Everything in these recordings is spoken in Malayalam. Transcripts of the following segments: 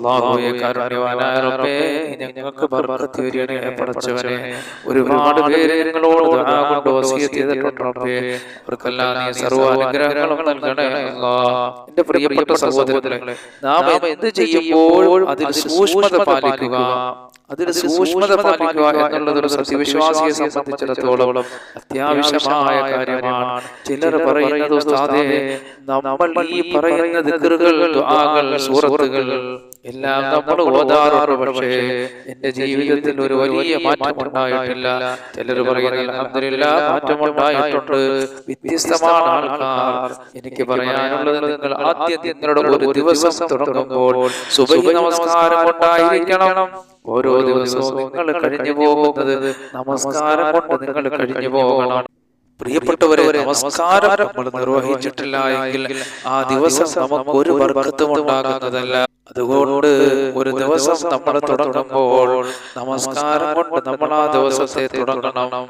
അള്ളാഹുവെ കാരുണ്യവാനായ റബ്ബേ ഞങ്ങൾക്ക് ബർക്കത്ത് വരികണേ പടച്ചവനെ ഒരുപാട് പേര് ഞങ്ങളോട് ദുആ കൊണ്ട് വസിയത്ത് ചെയ്തിട്ടുണ്ട് റബ്ബേ. അവർക്കെല്ലാം നീ സർവ അനുഗ്രഹങ്ങളും നൽകണേ അല്ലാ. എന്റെ പ്രിയപ്പെട്ട സഹോദരങ്ങളെ നാം എന്ത് ചെയ്യുമ്പോൾ അതിൽ സൂക്ഷ്മത പാലിക്കുക. അതിൽ സൂക്ഷ്മത പാലിക്കുക എന്നുള്ളത് ഒരു സത്യവിശ്വാസിയെ സംബന്ധിച്ചിടത്തോളം അത്യാവശ്യമായ കാര്യമാണ്. ചിലർ പറയുന്നത് നമ്മൾ ഈ പറയുന്ന ദിക്റുകൾ ദുആകൾ സൂറത്തുകൾ എല്ലാം നമ്മൾ ഓതാറുണ്ട് പക്ഷേ എന്റെ ജീവിതത്തിൽ ഒരു വലിയ മാറ്റം ഉണ്ടായിട്ടില്ല. ചിലർ പറയുന്നത് അൽഹംദുലില്ലാ മാറ്റം ഉണ്ടായിട്ടുണ്ട് വ്യത്യസ്തമാണ് ആൾക്കാർ. എനിക്ക് പറയാനുള്ളത് നിങ്ങൾ ആദ്യം നിങ്ങളുടെ ഒരു ദിവസം തുടങ്ങുമ്പോൾ സുബഹി നമസ്കാരം കൊണ്ടായിരിക്കണം ഓരോ ദിവസവും നിങ്ങൾ കഴിഞ്ഞു പോകുന്നത് നമസ്കാരം കൊണ്ട് നിങ്ങൾ കഴിഞ്ഞു പോകണം പ്രിയപ്പെട്ടവരെ നമസ്കാരം നമ്മൾ നിർവഹിച്ചിട്ടില്ല എങ്കിൽ ആ ദിവസം നമുക്ക് ഒരു വർഗത്തും ഉണ്ടാകുന്നതല്ല അതുകൊണ്ട് ഒരു ദിവസം നമ്മൾ തുടങ്ങുമ്പോൾ നമസ്കാരം കൊണ്ട് നമ്മൾ ആ ദിവസത്തെ തുടങ്ങണം.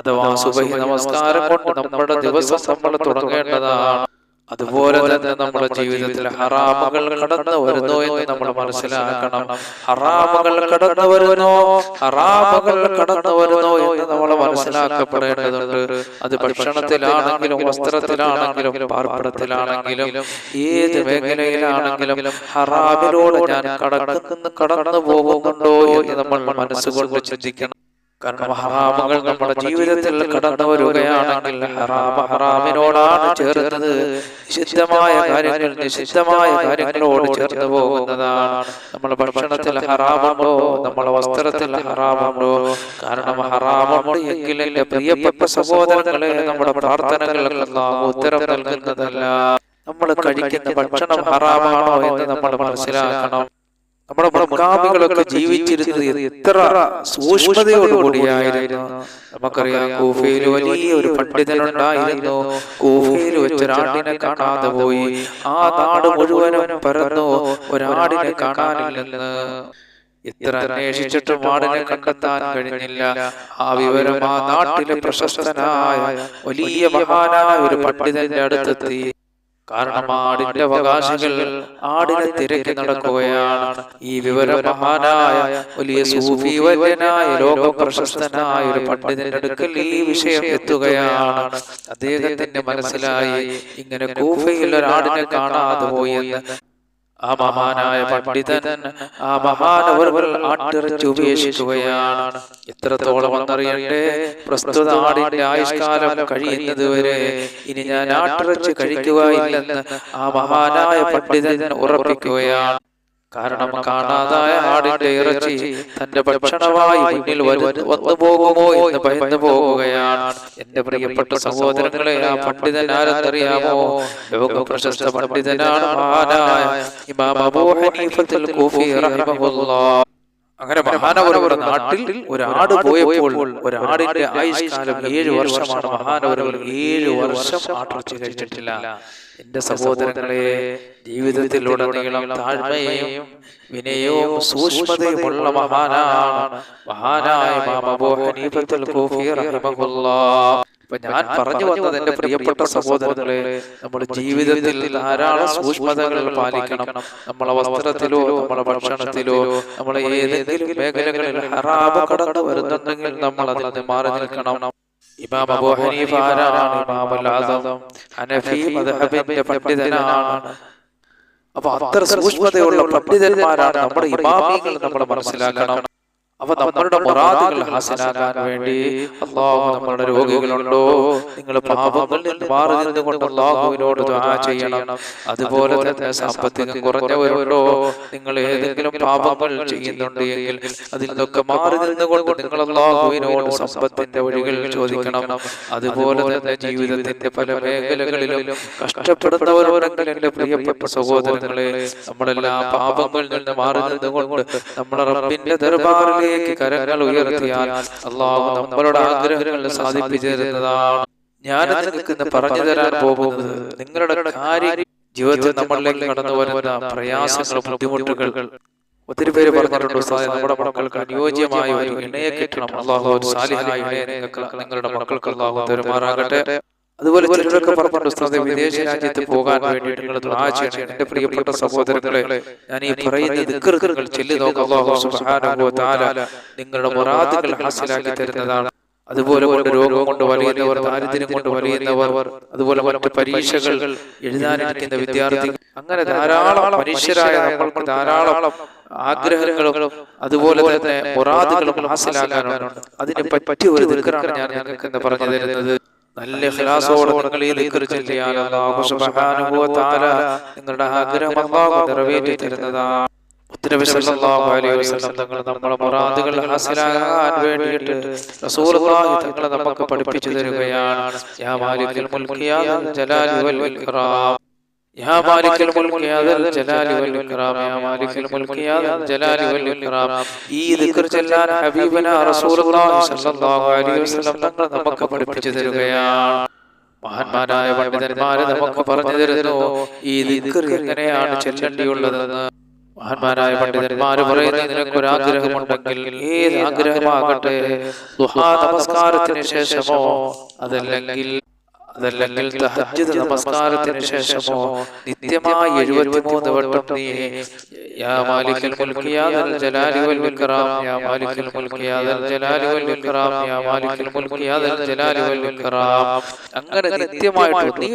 അഥവാ സുബഹി നമസ്കാരം കൊണ്ട് നമ്മുടെ ദിവസം നമ്മൾ തുടങ്ങേണ്ടതാണ്. അതുപോലെ തന്നെ നമ്മുടെ ജീവിതത്തിൽ ഹറാമുകൾ കടന്നു വരുന്നു എന്ന് നമ്മൾ മനസ്സിലാക്കണം. ഹറാമുകൾ കടന്നു വരുന്നു. ഹറാമുകൾ കടന്നു വരുന്നു എന്ന് നമ്മൾ മനസ്സിലാക്കപ്പെടേണ്ടതുണ്ട്. അത് ഭക്ഷണത്തിലാണെങ്കിലും വസ്ത്രത്തിലാണെങ്കിലും പാർപ്പിടത്തിലാണെങ്കിലും ഏത് മേഖലയിലാണെങ്കിലും ഹറാമിലൂടെ ഞാൻ കടക്കുന്നു കടന്നു പോകുന്നുണ്ടോ എന്ന് നമ്മൾ മനസ്സുകൊണ്ട് ചിന്തിക്കണം. കാരണം ഹറാമുകൾ നമ്മുടെ ജീവിതത്തിൽ കടന്നു വരികയാണെങ്കിൽ ഹറാമ ഹറാമിനോടാണ് ചേർന്നത്. നിഷിദ്ധമായ കാര്യങ്ങൾ നിഷിദ്ധമായ കാര്യങ്ങളോട് ചേർന്ന് പോകുന്നതാണ്. നമ്മുടെ ഭക്ഷണത്തിൽ ഹറാമുണ്ടോ? നമ്മുടെ വസ്ത്രത്തിൽ ഹറാമുണ്ടോ? കാരണം ഹറാമുണ്ട് എങ്കിൽ പ്രിയപ്പെട്ട സഹോദരങ്ങളെ നമ്മുടെ പ്രാർത്ഥനകൾക്ക് നാം ഉത്തരം നൽകുന്നതല്ല. നമ്മൾ കഴിക്കുന്ന ഭക്ഷണം ഹറാമാണോ എന്ന് നമ്മൾ മനസ്സിലാക്കണം. നമ്മുടെ മുൻഗാമികളൊക്കെ ജീവിച്ചിരുന്നത് എത്ര സൂക്ഷ്മതയോടുകൂടിയായിരുന്നു. നമുക്കറിയാം കൂഫയിൽ വലിയ ഒരു പണ്ഡിതനുണ്ടായിരുന്നു. കൂഫയിൽ വെച്ചൊരാടിനെ കാണാതെ പോയി. ആ നാട് മുഴുവനും പരന്നു ഒരാടിനെ കാണാനില്ലെന്ന്. എത്ര അന്വേഷിച്ചിട്ടും ആടിനെ കണ്ടെത്താൻ കഴിഞ്ഞില്ല. ആ വിവരം ആ നാട്ടിലെ പ്രശസ്തനായ വലിയ മഹാനായ ഒരു പണ്ഡിതന്റെ അടുത്തെത്തി. കാരണം ആടിന്റെ അവകാശികൾ ആടിനെ തിരക്കി നടക്കുകയാണ്. ഈ വിവരം മഹാനായ വലിയ സൂഫി വര്യനായ ലോക പ്രശസ്തനായ ഒരു പണ്ഡിതന്റെ അടുക്കൽ ഈ വിഷയം എത്തുകയാണ്. അദ്ദേഹത്തിന്റെ മനസ്സിലായി ഇങ്ങനെ കൂഫയിൽ ഒരാടിനെ കാണാതെ പോയെന്ന് ആ മഹാനായ പണ്ഡിതൻ ആ മഹാനവറുകൾ ആട്ടിറച്ചി ഉപേക്ഷിക്കുകയാണ്. എത്രത്തോളം വന്നറിയട്ടെ പ്രസ്തുത ആടിന്റെ ആയുഷ്കാലം കഴിയുന്നത് വരെ ഇനി ഞാൻ ആട്ടിറച്ചി കഴിക്കുകയില്ലെന്ന് ആ മഹാനായ പണ്ഡിതൻ ഉറപ്പിക്കുകയാണ്. കാരണം കാണാതായ ആടിന്റെ ഇറച്ചി തന്റെ ഭക്ഷണമായി മുന്നിൽ വന്നു പോകുമോ എന്ന് ഭയന്നു പോവുകയാണ് എന്റെ പ്രിയപ്പെട്ട സഹോദരങ്ങളെ ആ പണ്ഡിതൻ ആരെന്നറിയാമോ? ലോക പ്രശസ്ത പണ്ഡിതനാണ് ഇമാം അബൂ ഹനീഫത്തുൽ കൂഫി അങ്ങനെ മഹാനവരവരുടെ നാട്ടിൽ ഒരു ആട് പോയപ്പോൾ ഒരു ആടിന്റെ ആയുഷ്കാലം ഏഴു വർഷമാണ് മഹാനവരവർ ഏഴു വർഷം ആട്ടിറച്ചി കഴിച്ചിട്ടില്ല എന്റെ സഹോദരങ്ങളെ ജീവിതത്തിലുടനീളം താഴ്മയും വിനയവും സൂക്ഷ്മതയുമുള്ള മഹാനാണ് മഹാനായ ഇമാം അപ്പൊ ഞാൻ പറഞ്ഞു വന്നത് എന്റെ പ്രിയപ്പെട്ട സഹോദരങ്ങളെ നമ്മുടെ ജീവിതത്തിൽ ധാരാളം സൂക്ഷ്മതകൾ പാലിക്കണം. നമ്മളെ വസ്ത്രത്തിലോ നമ്മളെ ഭക്ഷണത്തിലോ നമ്മളെ ഏതെങ്കിലും മേഖലകളിൽ ഹറാബ് കടന്നു വരുന്നുണ്ടെങ്കിൽ നമ്മൾ അതിൽ നിന്ന് മാറി നിൽക്കണം. ഇമാം അബൂ ഹനീഫ ആരാണ്? ഇമാമുൽ ആസം ഹനഫി മദ്ഹബിന്റെ പണ്ഡിതനാണ്. അപ്പൊ അത്ര സൂക്ഷ്മതയുള്ള പണ്ഡിതന്മാരാണ് നമ്മുടെ ഇമാമികൾ നമ്മൾ മനസ്സിലാക്കണം. അവ നമ്മളുടെ മുറാദുകൾ ഹാസനാകാൻ വേണ്ടി അള്ളാഹു നമ്മളുടെ രോഗികളുണ്ടോ? നിങ്ങൾ പാപങ്ങളിൽ നിന്ന് മാറി നിന്നുകൊണ്ട് അള്ളാഹുവിനോട് ദുആ ചെയ്യണം. അതുപോലെ തന്നെ സാമ്പത്തികം കുറഞ്ഞവരുണ്ടോ? നിങ്ങൾ ഏതെങ്കിലും പാപങ്ങൾ ചെയ്യുന്നുണ്ട് എങ്കിൽ അതിൽ നിന്നൊക്കെ മാറി നിന്നുകൊണ്ട് നിങ്ങൾ അള്ളാഹുവിനോട് സമ്പത്തിന്റെ വഴികൾ ചോദിക്കണം. അതുപോലെ തന്നെ ജീവിതത്തിന്റെ പല മേഖലകളിലും കഷ്ടപ്പെടുന്നവരുണ്ടെങ്കിൽ എന്റെ പ്രിയപ്പെട്ട സഹോദരങ്ങളെ നമ്മളെല്ലാം പാപങ്ങളിൽ നിന്ന് മാറി നിന്നുകൊണ്ട് നമ്മുടെ റബ്ബിന്റെ ദർബാറിലേക്ക് കരങ്ങൾ ഉയർത്തിയാൽ അള്ളാഹു നമ്മളുടെ ആഗ്രഹങ്ങൾ സാധിപ്പിച്ചു തരുന്നതാണ്. ഞാൻ നിൽക്കുന്ന പറഞ്ഞു തരാൻ പോകുന്നത് നിങ്ങളുടെ കാര്യം ജീവിതത്തിൽ നമ്മളിലേക്ക് കടന്നു വരുന്ന പ്രയാസങ്ങൾ ബുദ്ധിമുട്ടുകൾ ഒത്തിരി പേര് പറഞ്ഞിട്ടുണ്ട് നമ്മുടെ മക്കൾക്ക് അനുയോജ്യമായ ഒരു ഇണയെ കിട്ടണം. അള്ളാഹു ഒരു സാലിഹായ ഇണയെ നിങ്ങൾക്ക് നിങ്ങളുടെ മക്കൾക്ക് അള്ളാഹു തരുമാറാകട്ടെ. അതുപോലെ ചിലരൊക്കെ പറഞ്ഞിട്ടുണ്ട് വിദേശ രാജ്യത്ത് പോകാൻ വേണ്ടിയിട്ട് നിങ്ങൾ ദുആ ചെയ്യണം എന്റെ പ്രിയപ്പെട്ട സഹോദരങ്ങളെ ഞാൻ ഈ പറയുന്ന ദിക്റുകൾ ചൊല്ലി നോക്കുക അല്ലാഹു സുബ്ഹാനഹു വ തആല നിങ്ങളുടെ മുറാദുകൾ ഹാസിലാക്കി തരുന്നതാണ്. അതുപോലെ കൊണ്ട് രോഗം കൊണ്ട് വലയുന്നവർ ദാരിദ്ര്യം കൊണ്ട് വലയുന്നവർ അതുപോലെ മറ്റു പരീക്ഷകൾ എഴുതാനിരിക്കുന്ന വിദ്യാർത്ഥികൾ അങ്ങനെ ധാരാളം മനുഷ്യരായ നമ്മൾക്ക് ധാരാളം ആഗ്രഹങ്ങളും അതുപോലെ തന്നെ മുറാദുകളും ഹാസിലാക്കാനുണ്ട്. അതിനെ പറ്റിയ ഒരു ദിക്റാണ് ഞാൻ നിങ്ങൾക്ക് പറഞ്ഞു തരുന്നത് നല്ല ഖിലാസോടെ നിങ്ങൾ ഈ ദിക്ർ ചൊല്ലിയാൽ അല്ലാഹു സുബ്ഹാനഹു വ തആല നിങ്ങളുടെ ആഗ്രഹം അല്ലാഹു നിറവേറ്റി തരുന്നതാണ് ഉത്തരവ് സല്ലല്ലാഹു അലൈഹി വസല്ലം തങ്ങൾ നമ്മുടെ മുറാദുകൾ ഹാസിലാകാൻ വേണ്ടിയിട്ട് റസൂലുള്ളാഹി തങ്ങൾ നമുക്ക് പഠിപ്പിച്ചു തരികയാണ്. യാ മാലിക്കൽ മുൽക്കി യാ ജലാലി വൽ ഇക്റാം യാ مالك الملك يا ذا الجلال വൽ يا مالك الملك يا ذا الجلال والإكرام ഈ ദിക്ർ ചൊല്ലാൻ ഹബീബന റസൂലുള്ളാഹി സ്വല്ലല്ലാഹു അലൈഹി വസല്ലം തങ്ങൾ നമുക്ക് പഠിപ്പിച്ചു തരികയാണ് മഹാന്മാരായ പണ്ഡിതന്മാരെ നമുക്ക് പറഞ്ഞു തരുന്നു ഈ ദിക്ർ എങ്ങനെയാണ് ചെല്ലേണ്ടിയുള്ളതെന്ന്. മഹാന്മാരായ പണ്ഡിതന്മാർ പറയുന്നത് നിനക്കൊരാഗ്രഹമുണ്ടെങ്കിൽ ഏത് ആഗ്രഹമാകട്ടെ? നമസ്കാരത്തിന് ശേഷമോ അതല്ലെങ്കിൽ അതല്ലെങ്കിൽ തഹജ്ജുദ് നമസ്കാരത്തിന് ശേഷമോ നിത്യമായി എഴുപത്തിമൂന്ന് വട്ടം നീ യാ മാലിക്കൽ മുൽക്കി യാ ദൽ ജലാലി വൽ ഇക്റാം യാ മാലിക്കൽ മുൽക്കി യാ ദൽ ജലാലി വൽ ഇക്റാം യാ മാലിക്കൽ മുൽക്കി യാ ദൽ ജലാലി വൽ ഇക്റാം അങ്ങനെ നിത്യമായിട്ട് നീ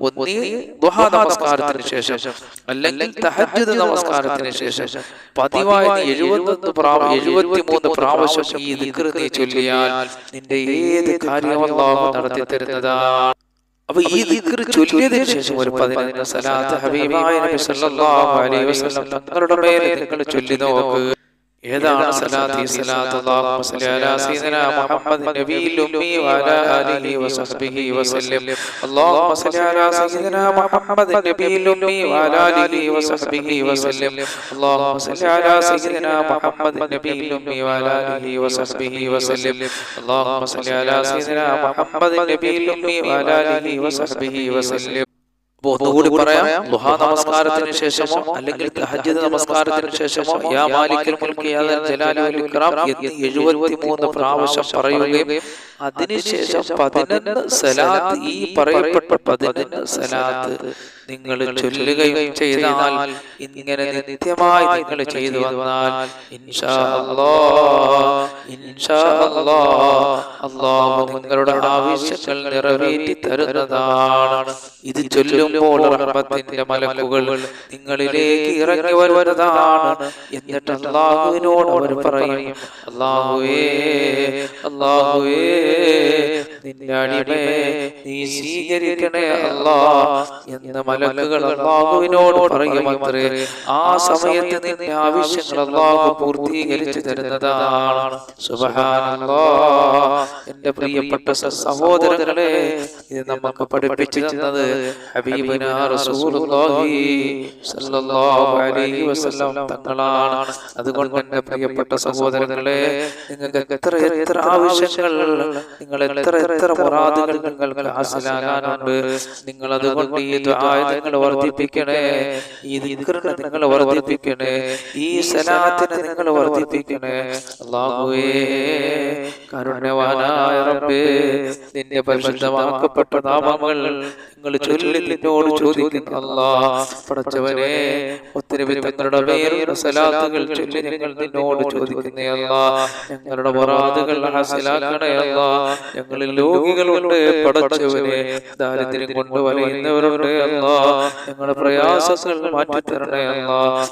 ഒന്നീ ദുഹാ നമസ്കാരത്തിന് ശേഷം അല്ലെങ്കിൽ തഹജ്ജുദ് നമസ്കാരത്തിന് ശേഷം പതിവായി എഴുപത്തൊന്ന് പ്രാവശ്യം എഴുപത്തിമൂന്ന് പ്രാവശ്യം ഈ ദിക്ർ നീ ചൊല്ലിയാൽ നിന്റെ ഏത് കാര്യവും അല്ലാഹു നടത്തി തരുന്നതാണ് അപ്പൊ ഈ ദിക്ർ ചൊല്ലിയതിനു ശേഷം ഒരു പതിനഞ്ച് സലാത്ത് ഹബീബായ നബി സല്ലല്ലാഹു അലൈഹി വസല്ലം തങ്ങളുടെ മേലെ നിങ്ങൾ ചൊല്ലി നോക്ക്. ഏതാണ് സലാത്ത് ഈ സലാത്ത് അല്ലാഹുമ്മ സ്വല്ലി അലാ സയ്യിദിനാ മുഹമ്മദ് നബിയിൽ ഉമ്മി വഅലാ ആലിഹി വസഹ്ബിഹി വസല്ലം അല്ലാഹുമ്മ സ്വല്ലി അലാ സയ്യിദിനാ മുഹമ്മദ് നബിയിൽ ഉമ്മി വഅലാ ആലിഹി വസഹ്ബിഹി വസല്ലം അല്ലാഹുമ്മ സ്വല്ലി അലാ സയ്യിദിനാ മുഹമ്മദ് നബിയിൽ ഉമ്മി വഅലാ ആലിഹി വസഹ്ബിഹി വസല്ലം അല്ലാഹുമ്മ സ്വല്ലി അലാ സയ്യിദിനാ മുഹമ്മദ് നബിയിൽ ഉമ്മി വഅലാ ആലിഹി വസഹ്ബിഹി വസല്ലം അപ്പൊ ഒന്നുകൂടി പറയാം. ദുഹാ നമസ്കാരത്തിന് ശേഷമോ അല്ലെങ്കിൽ തഹജ്ജുദ് നമസ്കാരത്തിന് ശേഷമോ യാ മാലിക്കൽ മുൽക്കി യാ ജലാലുൽ ഇക്റാം എന്ന് 73 പ്രാവശ്യം പറയുകയും അതിനുശേഷം പതിനൊന്ന് സലാത്ത് ഈ പറയപ്പെട്ട പതിനൊന്ന് സലാത്ത് നിങ്ങൾ ചൊല്ലുകയും ചെയ്താൽ ഇങ്ങനെ നിത്യമായി നിങ്ങൾ ചെയ്തു വന്നാൽ അല്ലാഹു നിങ്ങളുടെ ആവശ്യങ്ങൾ നിറവേറ്റി തരുന്നതാണ്. ഇത് ചൊല്ലുമ്പോൾ റഹ്മത്തിന്റെ മലക്കുകൾ നിങ്ങളിലേക്ക് ഇറങ്ങി വരുന്നതാണ്. എന്നിട്ട് അള്ളാഹുവിനോട് അവർ പറയും അള്ളാഹുവേ അള്ളാഹുവേ നിന്നെ അടിമേ നീ സ്വീകരിക്കണേ അല്ലാ എന്ന് മലക്കുകൾ അള്ളാഹുവിനോട് പറയുമത്രേ ആ സമയത്ത് നിന്റെ ആവശ്യങ്ങൾ അള്ളാഹു പൂർത്തീകരിച്ചു തരുന്നതാണ്. എന്റെ പ്രിയപ്പെട്ട സഹോദരങ്ങളെ ഇത് നമുക്ക് പഠിപ്പിച്ചു തന്നത് തങ്ങളാണ്. അതുകൊണ്ട് എന്റെ പ്രിയപ്പെട്ട സഹോദരങ്ങളെ നിങ്ങൾക്ക് എത്ര എത്ര ആവശ്യങ്ങൾ നിങ്ങൾ എത്ര എത്ര മുറാദുകൾ നിങ്ങൾക്ക് ഹാസിലാകാനുണ്ട് നിങ്ങൾ അതുകൊണ്ട് ഈ നിങ്ങൾ വർദ്ധിപ്പിക്കണേ. ഈ ദിക്റിനെ നിങ്ങൾ വർദ്ധിപ്പിക്കണേ. ഈ സലാത്തിനെ നിങ്ങൾ വർദ്ധിപ്പിക്കണേ. അല്ലാഹുവേ കരുണവാനായ റബ്ബേ നിന്റെ പരിശുദ്ധമാക്കപ്പെട്ട നാമങ്ങൾ നിങ്ങൾ ചൊല്ലി നിന്നോട് ചോദിക്കുന്നു. അല്ലാ പടച്ചവനെ ഒത്തിരി തങ്ങളുടെ പേരുള്ള സലാത്തുകൾ ചൊല്ലി ഞങ്ങൾ നിന്നോട് ചോദിക്കുന്നേ അല്ലാ ഞങ്ങളുടെ വറാദുകൾ ഹാസിലാക്കണേ അല്ലാ ഞങ്ങളിൽ രോഗികളുണ്ട് പടച്ചവനെ. ദാരിദ്ര്യം കൊണ്ട് വലയുന്നവരുണ്ട് അല്ലാ ഞങ്ങളുടെ പ്രയാസങ്ങൾ മാറ്റിത്തരണേ അല്ലാ.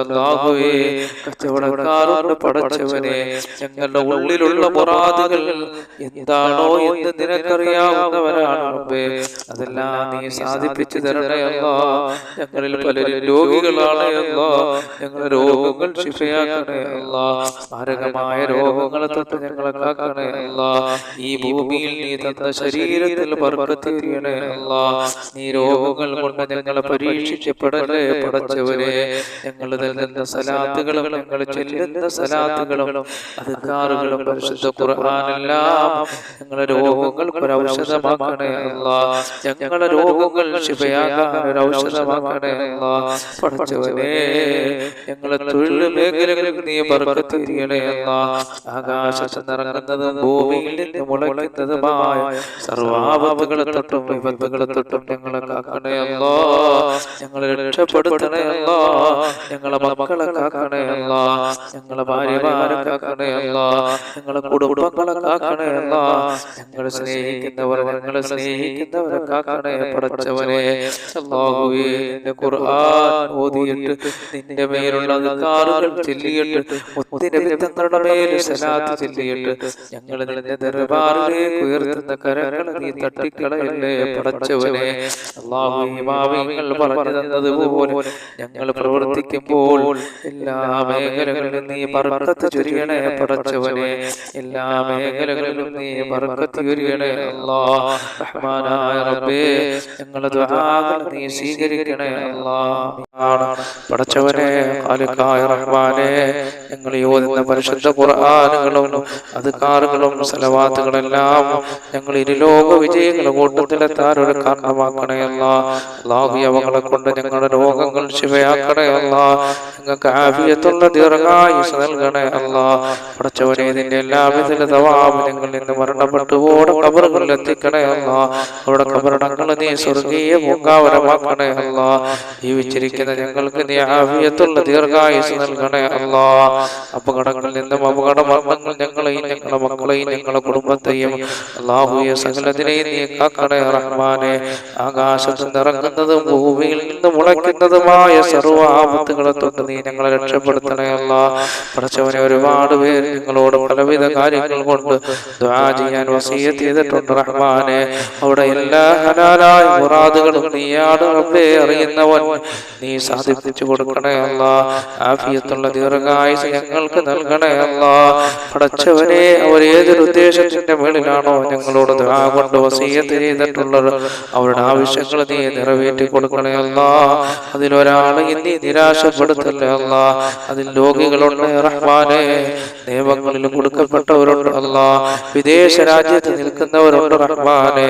അല്ലാഹുവേ. കച്ചവടക്കാരുണ്ട് പടച്ചവനെ. ഞങ്ങളുടെ ഉള്ളിലുള്ള പൊറാതുകൾ എന്താണോ എന്ന് നിനക്കറിയാവുന്നവരാണ് റബ്ബേ. അതെല്ലാം നീ സാധിപ്പിച്ചു തരണേ അല്ലാ. ഞങ്ങളിൽ പലരും രോഗികളാണ് അല്ലാ. ഞങ്ങളുടെ രോഗങ്ങൾ ശിഫയാക്കണേ അല്ലാ. മാരകമായ രോഗങ്ങളെ തൊട്ട് ഞങ്ങളെ കാക്കണേ അല്ലാ. ഈ ഭൂമിയിൽ നീ തന്ന ശരീരത്തിൽ ബർക്കത്തിരിയണേ അല്ലാ. നീ രോഗങ്ങൾ കൊണ്ട് ഞങ്ങളെ പരീക്ഷിക്കപ്പെടലേ പടച്ചവരെ ഞങ്ങൾ നൽകുന്ന സലാത്തുകളും ഞങ്ങൾ ചെല്ലുന്ന സലാത്തുകളും അധികാറുകളും പരിശുദ്ധ ഖുർആാനെല്ലാം ഞങ്ങളെ രോഗങ്ങൾ ഒരു ഔഷധമാക്കണേ അല്ല. ഞങ്ങളുടെ രോഗങ്ങൾ ശിവയാകാൻ ഔഷധമാക്കണേ പഠിച്ചവനെ ഞങ്ങളെ തൊഴിൽ മേഖലകളിൽ നീ പറക്കത്തിരിയണേ അല്ല. ആകാശത്ത് നിറങ്ങുന്നതും ഭൂമിയിൽ നിന്ന് മുളയ്ക്കുന്നതുമായ സർവാപത്തുകളെ തൊട്ടും വിപത്തുകളെ തൊട്ടും ഞങ്ങളെ കാക്കണേ അല്ലോ. ഞങ്ങളെ രക്ഷപ്പെടുത്തണേ അല്ലോ. ഞങ്ങളെ മക്കളെ കാക്കണേ അല്ലോ. ഞങ്ങളെ ഭാര്യമാരെ കാക്കണേ അല്ലോ. ഞങ്ങളെ കുടുംബങ്ങളെ കാക്കണേ അല്ലോ. ഞങ്ങളെ സ്നേഹിക്കുന്നവർ ഞങ്ങളെ സ്നേഹിക്കുന്നവരെ കാക്കണേ അല്ലാഹുവേ നിന്റെ ഖുർആൻ ഓതിയിട്ട് നിന്റെ മേലുള്ള അധികാറുകൾ ചൊല്ലിയിട്ട് മുത്തിനബി തങ്ങളുടെ മേൽ സലാത്ത് ചൊല്ലിയിട്ട് ഞങ്ങൾ നിന്റെ ദർബാറിലേക്ക് ഉയർത്തുന്ന കരങ്ങൾ നീ തട്ടിക്കളയല്ലേ പടച്ചവനെ അള്ളാഹു ഇമാമിങ്ങൾ പറഞ്ഞു തന്നതുപോലെ ഞങ്ങൾ പ്രവർത്തിക്കുമ്പോൾ എല്ലാ മേഖലകളിലും നീ ബർക്കത്ത് ചൊരിയണേ പടച്ചവനെ. എല്ലാ മേഖലകളിലും നീ ബർക്കത്ത് ചൊരിയണേ റഹ്മാനായ റബ്ബേ ഞങ്ങളത് നീ സ്വീകരിക്കണേ അല്ലാ പടച്ചവനെ ഖാലിഖായ റഹ്മാനെ ഞങ്ങൾ ഓതുന്ന പരിശുദ്ധ ഖുർആനുകളും അധികാറുകളും സലവാത്തുകളെല്ലാം ഞങ്ങൾ ഇരുലോക വിജയങ്ങളുടെ കൂട്ടത്തിലെത്താൻ ഒരു കാരണമാക്കണയല്ല അള്ളാഹു അവങ്ങളെ കൊണ്ട് ഞങ്ങളുടെ രോഗങ്ങൾ ശിവയാക്കണയല്ല ഞങ്ങൾക്ക് ആഫിയത്തുള്ള ദീർഘായുസ് നൽകണേ അല്ല പടച്ചവനെ ഇതിന്റെ എല്ലാവിധ നിങ്ങൾ നിന്ന് മരണപ്പെട്ടു ഓടെ കബറുകളിൽ എത്തിക്കണയല്ല അവിടെ കബറടങ്ങൾ നീ സ്വർഗീയ പൂങ്കാവരമാക്കണയല്ല ജീവിച്ചിരിക്കുന്ന ഞങ്ങൾക്ക് നീ ആഫിയത്തുള്ള ദീർഘായുസ് നൽകണയല്ല അപകടങ്ങളിൽ നിന്നും അപകട മരണങ്ങൾ ഞങ്ങളെയും ഞങ്ങളുടെ മക്കളെയും ഞങ്ങളുടെ കുടുംബത്തെയും അള്ളാഹുയെ സകലത്തിനെയും നീ കാക്കണേ റഹ്മാനെ. ആകാശത്ത് നിറങ്ങുന്നതും ഭൂമിയിൽ നിന്ന് മുളയ്ക്കുന്നതുമായ സർവ ആപത്തുകളെ തൊട്ട് നീ ഞങ്ങളെ രക്ഷപ്പെടുത്തണേ അല്ല. പഠിച്ചവനെ ഒരുപാട് പേര് നിങ്ങളോട് പലവിധ കാര്യങ്ങൾ കൊണ്ട് ദ്വാ ചെയ്യാൻ വസീയത്ത് ചെയ്തിട്ടുണ്ട് റഹ്മാനെ. അവിടെ എല്ലാ ഹലാലായ മുറാദുകളും നീയാണ് റബ്ബേ അറിയുന്നവൻ നീ സാധിപ്പിച്ചു കൊടുക്കണേ അല്ല. ആഫിയത്തുള്ള ദീർഘായുസ് ഞങ്ങൾക്ക് നൽകണേ പഠിച്ചവനെ അവർ ഏതൊരു ഉദ്ദേശത്തിന്റെ മേളിലാണോ ഞങ്ങളോട് കൊണ്ട് വസീയത്ത് ചെയ്തിട്ടുള്ളത്? അവരുടെ ആവശ്യങ്ങൾ നീ നിറവേറ്റി കൊടുക്കണേ അല്ല. അതിലൊരാളെ നീ നിരാശപ്പെടുത്തല്ലേ അല്ല. അതിൽ രോഗികളുണ്ട് റഹ്മാനെ. നിയമങ്ങളിൽ കൊടുക്കപ്പെട്ടവരുണ്ട് അല്ല. വിദേശ രാജ്യത്ത് നിൽക്കുന്നവരുണ്ട് റഹ്മാനെ.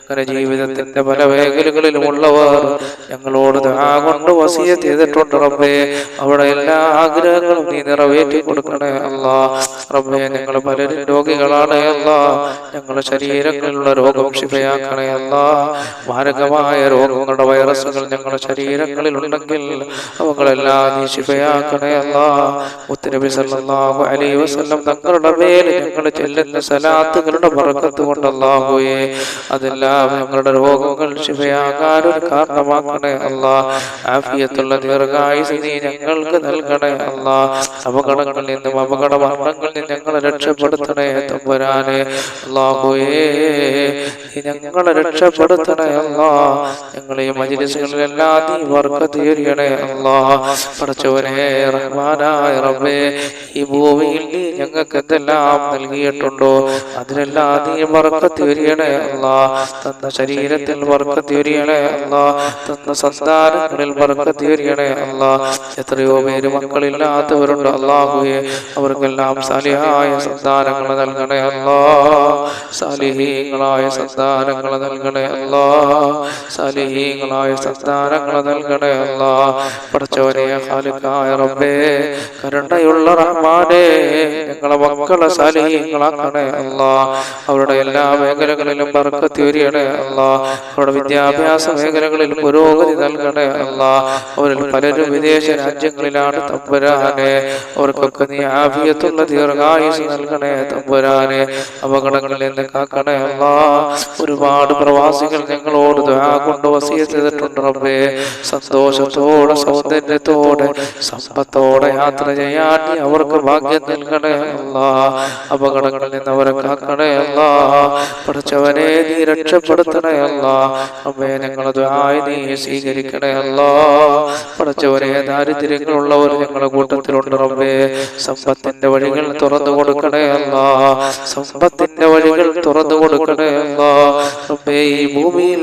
അങ്ങനെ ജീവിതത്തിന്റെ പല മേഖലകളിലുമുള്ളവർ ഞങ്ങളോട് ആകൊണ്ട് കൊണ്ട് വസീയത്ത് ചെയ്തിട്ടുണ്ട് റബ്ബേ. അവിടെ എല്ലാ ആഗ്രഹങ്ങളും നീ നിറവേറ്റി കൊടുക്കണേ അല്ല. റബ്ബേ ഞങ്ങൾ പലരും രോഗികളാണ് അല്ല. ഞങ്ങളുടെ ശരീരങ്ങളിലുള്ള രോഗം ക്ഷിപയാക്കണേ അല്ല. മാരകമായ രോഗങ്ങളുടെ വൈറസുകൾ ഞങ്ങളുടെ ശരീരങ്ങളിൽ ഉണ്ടെങ്കിൽ അവങ്ങളെല്ലാം നീ ശിവയാക്കണേ അല്ല. മുത്തനബി സല്ലല്ലാഹു അലൈഹി വസല്ലം തങ്ങളുടെ മേൽ ഞങ്ങൾ ചെല്ലുന്ന സലാത്തുകളുടെ ബർക്കത്ത് കൊണ്ട് അല്ലാഹുവേ അതെല്ലാം ഞങ്ങളുടെ രോഗങ്ങൾ ശിഫയാകാൻ ഒരു കാരണമാക്കണേ അല്ല. ആഫിയത്തുള്ള ദീർഘായുസ് നീ ഞങ്ങൾക്ക് നൽകണേ അല്ല. അപകടങ്ങളിൽ നിന്നും അപകട മരണങ്ങളിൽ നിന്ന് ഞങ്ങളെ രക്ഷപ്പെടുത്തണേ തമ്പുരാനെ. അല്ലാഹുവേ നീ ഞങ്ങളെ രക്ഷപ്പെടുത്തണേ അല്ല. ഞങ്ങളെ ഈ മജിലിസുകളിലെല്ലാം നീ വർക്കത്ത് എറിയണേ അല്ലാ? റഹ്മാനായ റബ്ബേ ഈ ഭൂമിയിൽ നീ ഞങ്ങൾക്ക് എന്തെല്ലാം നൽകിയിട്ടുണ്ടോ? അതിലെല്ലാം നീ വർക്കത്ത് എറിയണേ അല്ലാ? തന്ന ശരീരത്തിൽ വർക്കത്ത് എറിയണേ അല്ലാ? തന്ന സന്താനങ്ങളിൽ വർക്കത്ത് എറിയണേ അല്ലാ? എത്രയോ പേര് മക്കളില്ലാത്തവരുണ്ട് അല്ലാഹുവേ. അവർക്കെല്ലാം സാലിഹായ സന്താനങ്ങൾ നൽകണേ അല്ലാ. സാലിഹീങ്ങളായ സന്താനങ്ങൾ നൽകണേ അല്ലാ. സാലിഹീങ്ങളായ സന്താനങ്ങൾ നൽകണേ അല്ല. പടച്ചവനെ ഹാലുക്കായ റബ്ബേ കരുണയുള്ള റഹ്മാനെ ഞങ്ങളെ മക്കളെ സാലിഹീങ്ങളാക്കണേ അല്ല. അവരുടെ എല്ലാ മേഖലകളിലും ബർക്കത്ത് ഉരിയണേ അല്ല. അവരുടെ വിദ്യാഭ്യാസ മേഖലകളിൽ പുരോഗതി നൽകണേ അല്ല. അവരിൽ പലരും വിദേശ രാജ്യങ്ങളിലാണ് തമ്പുരാനെ. അവർക്കൊക്കെ നീ ആഭ്യത്തുള്ള ദീർഘായുസ് നൽകണേ തമ്പുരാനെ. അപകടങ്ങളിൽ നിന്ന് കാക്കണേ അല്ല. ഒരുപാട് പ്രവാസികൾ ഞങ്ങളോട് ദുആ കൊണ്ട് വസീയത്ത് ചെയ്തിട്ടുണ്ട് റബ്ബേ. സന്തോഷത്തോടെ സൗന്ദര്യത്തോടെ സമ്പത്തോടെ യാത്ര ചെയ്യാൻ അവർക്ക് ഭാഗ്യം നൽകണേ അല്ല. അപകടങ്ങളിൽ നിന്ന് അവരെ കാക്കണേ അല്ല. പഠിച്ചവനെ നീ രക്ഷപ്പെടുത്തണേ അല്ല. അമ്മേ ഞങ്ങളെ ദുആയി നീ സ്വീകരിക്കണേ അല്ല. പഠിച്ചവരെ ദാരിദ്ര്യങ്ങളുള്ളവർ ഞങ്ങളുടെ കൂട്ടത്തിലുണ്ട് റബ്ബേ. സമ്പത്തിന്റെ വഴികൾ തുറന്നു കൊടുക്കണേ അല്ല. സമ്പത്തിന്റെ വഴികൾ തുറന്നു കൊടുക്കണേ അല്ല. റബ്ബേ ഈ ഭൂമിയിൽ